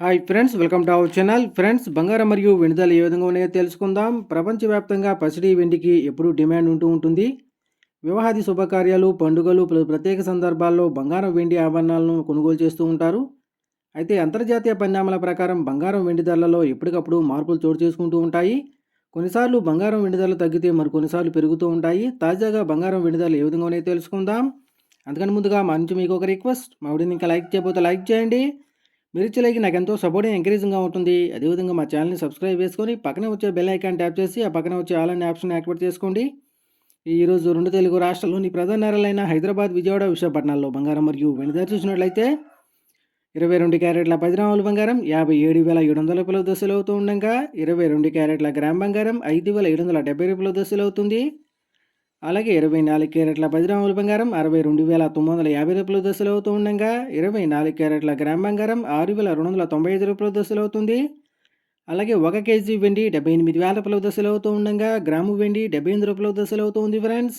Hi friends welcome to our channel friends బంగారం మరియు వెండి ధరలు ఏ విధంగా ఉన్నాయో తెలుసుకుందాం. ప్రపంచవ్యాప్తంగా పసిడి వెండికి ఎప్పుడూ డిమాండ్ ఉంటూ ఉంటుంది. వివాహాది శుభకార్యాలు పండుగలు ప్రత్యేక సందర్భాల్లో బంగారం వెండి ఆభరణాలను కొనుగోలు చేస్తూ ఉంటారు. అయితే అంతర్జాతీయ పరిణామాల ప్రకారం బంగారం వెండి ధరలలో ఎప్పటికప్పుడు మార్పులు చోటు చేసుకుంటూ ఉంటాయి. కొన్నిసార్లు బంగారం వెండి ధరలు తగ్గితే మరి కొన్నిసార్లు పెరుగుతూ ఉంటాయి. తాజాగా బంగారం వెండి ధరలు ఏ విధంగా ఉన్నాయో తెలుసుకుందాం. అందుకని ముందుగా మా నుంచి మీకు ఒక రిక్వెస్ట్. మా వీడియోని ఇంకా లైక్ చేయబోతే లైక్ చేయండి. మీరు ఇచ్చే లైక్ నాకు ఎంతో సపోర్టింగ్ ఎంకరేజింగ్గా ఉంటుంది. అదేవిధంగా మా ఛానల్ని సబ్స్క్రైబ్ చేసుకొని పక్కనే వచ్చే బెల్ ఐకాన్ ట్యాప్ చేసి ఆ పక్కన వచ్చే ఆల్ అనే ఆప్షన్ యాక్టివేట్ చేసుకోండి. ఈరోజు రెండు తెలుగు రాష్ట్రాల్లోని ప్రధాన నగరాలైన హైదరాబాద్ విజయవాడ విశాఖపట్నాల్లో బంగారం మరియు వెనుదారి చూసినట్లయితే ఇరవై రెండు క్యారెట్ల పది గ్రాముల బంగారం యాభై ఏడు వేల ఏడు వందల రూపాయల దశలు అవుతూ ఉండగా ఇరవై రెండు క్యారెట్ల గ్రామ్ బంగారం ఐదు వేల ఏడు వందల డెబ్బై రూపాయల దశలు అవుతుంది. అలాగే ఇరవై నాలుగు క్యారెట్ల పది గ్రాముల బంగారం అరవై రెండు వేల తొమ్మిది వందల యాభై రూపాయల దశలు అవుతూ ఉండగా ఇరవై నాలుగు క్యారెట్ల గ్రామ్ బంగారం ఆరు వేల రెండు వందల తొంభై ఐదు రూపాయల దశలు అవుతుంది. అలాగే ఒక కేజీ వెండి డెబ్బై ఎనిమిది వేల రూపాయల దశలు అవుతూ ఉండగా గ్రాము వెండి డెబ్బై ఎనిమిది రూపాయల దశలు అవుతుంది ఫ్రెండ్స్